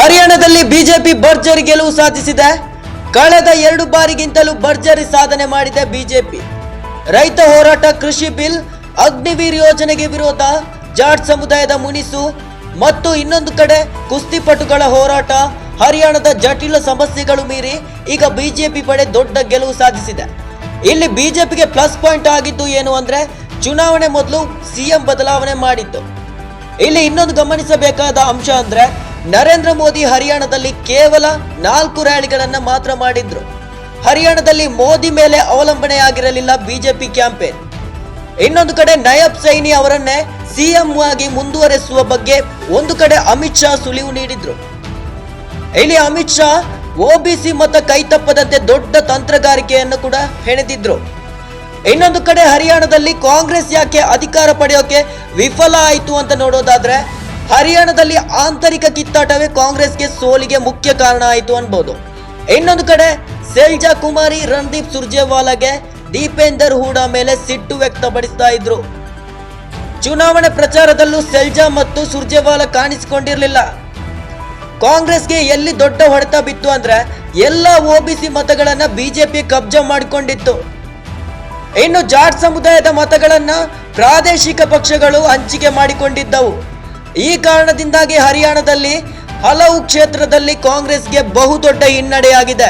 ಹರಿಯಾಣದಲ್ಲಿ ಬಿಜೆಪಿ ಭರ್ಜರಿ ಗೆಲುವು ಸಾಧಿಸಿದೆ. ಕಳೆದ ಎರಡು ಬಾರಿಗಿಂತಲೂ ಭರ್ಜರಿ ಸಾಧನೆ ಮಾಡಿದೆ ಬಿಜೆಪಿ. ರೈತ ಹೋರಾಟ, ಕೃಷಿ ಬಿಲ್, ಅಗ್ನಿವೀರ್ ಯೋಜನೆಗೆ ವಿರೋಧ, ಜಾಟ್ ಸಮುದಾಯದ ಮುನಿಸು ಮತ್ತು ಇನ್ನೊಂದು ಕಡೆ ಕುಸ್ತಿಪಟುಗಳ ಹೋರಾಟ, ಹರಿಯಾಣದ ಜಟಿಲ ಸಮಸ್ಯೆಗಳು ಮೀರಿ ಈಗ ಬಿಜೆಪಿ ಪಡೆ ದೊಡ್ಡ ಗೆಲುವು ಸಾಧಿಸಿದೆ. ಇಲ್ಲಿ ಬಿಜೆಪಿಗೆ ಪ್ಲಸ್ ಪಾಯಿಂಟ್ ಆಗಿದ್ದು ಏನು ಅಂದ್ರೆ ಚುನಾವಣೆ ಮೊದಲು ಸಿಎಂ ಬದಲಾವಣೆ ಮಾಡಿದ್ದು. ಇಲ್ಲಿ ಇನ್ನೊಂದು ಗಮನಿಸಬೇಕಾದ ಅಂಶ ಅಂದ್ರೆ ನರೇಂದ್ರ ಮೋದಿ ಹರಿಯಾಣದಲ್ಲಿ ಕೇವಲ ನಾಲ್ಕು ರ್ಯಾಲಿಗಳನ್ನ ಮಾತ್ರ ಮಾಡಿದ್ರು. ಹರಿಯಾಣದಲ್ಲಿ ಮೋದಿ ಮೇಲೆ ಅವಲಂಬನೆಯಾಗಿರಲಿಲ್ಲ ಬಿಜೆಪಿ ಕ್ಯಾಂಪೇನ್. ಇನ್ನೊಂದು ಕಡೆ ನಯಬ್ ಸೈನಿ ಅವರನ್ನೇ ಸಿಎಂ ಆಗಿ ಮುಂದುವರೆಸುವ ಬಗ್ಗೆ ಒಂದು ಕಡೆ ಅಮಿತ್ ಶಾ ಸುಳಿವು ನೀಡಿದ್ರು. ಇಲ್ಲಿ ಅಮಿತ್ ಶಾ ಒಬಿಸಿ ಮತ ಕೈತಪ್ಪದಂತೆ ದೊಡ್ಡ ತಂತ್ರಗಾರಿಕೆಯನ್ನು ಕೂಡ ಹೆಣೆದಿದ್ರು. ಇನ್ನೊಂದು ಕಡೆ ಹರಿಯಾಣದಲ್ಲಿ ಕಾಂಗ್ರೆಸ್ ಯಾಕೆ ಅಧಿಕಾರ ಪಡೆಯೋಕೆ ವಿಫಲ ಆಯಿತು ಅಂತ ನೋಡೋದಾದ್ರೆ ಹರಿಯಾಣದಲ್ಲಿ ಆಂತರಿಕ ಕಿತ್ತಾಟವೇ ಕಾಂಗ್ರೆಸ್ಗೆ ಸೋಲಿಗೆ ಮುಖ್ಯ ಕಾರಣ ಆಯಿತು ಅನ್ಬೋದು. ಇನ್ನೊಂದು ಕಡೆ, ಸೆಲ್ಜಾ ಕುಮಾರಿ, ರಣದೀಪ್ ಸುರ್ಜೇವಾಲಾಗೆ ದೀಪೇಂದರ್ ಹೂಡಾ ಮೇಲೆ ಸಿಟ್ಟು ವ್ಯಕ್ತಪಡಿಸ್ತಾ ಇದ್ರು. ಚುನಾವಣೆ ಪ್ರಚಾರದಲ್ಲೂ ಸೆಲ್ಜಾ ಮತ್ತು ಸುರ್ಜೇವಾಲಾ ಕಾಣಿಸಿಕೊಂಡಿರಲಿಲ್ಲ. ಕಾಂಗ್ರೆಸ್ಗೆ ಎಲ್ಲಿ ದೊಡ್ಡ ಹೊಡೆತ ಬಿತ್ತು ಅಂದ್ರೆ, ಎಲ್ಲ ಒಬಿಸಿ ಮತಗಳನ್ನ ಬಿಜೆಪಿ ಕಬ್ಜಾ ಮಾಡಿಕೊಂಡಿತ್ತು. ಇನ್ನು ಜಾಟ್ ಸಮುದಾಯದ ಮತಗಳನ್ನ ಪ್ರಾದೇಶಿಕ ಪಕ್ಷಗಳು ಹಂಚಿಕೆ ಮಾಡಿಕೊಂಡಿದ್ದವು. ಈ ಕಾರಣದಿಂದಾಗಿ ಹರಿಯಾಣದಲ್ಲಿ ಹಲವು ಕ್ಷೇತ್ರದಲ್ಲಿ ಕಾಂಗ್ರೆಸ್ಗೆ ಬಹುದೊಡ್ಡ ಹಿನ್ನಡೆಯಾಗಿದೆ.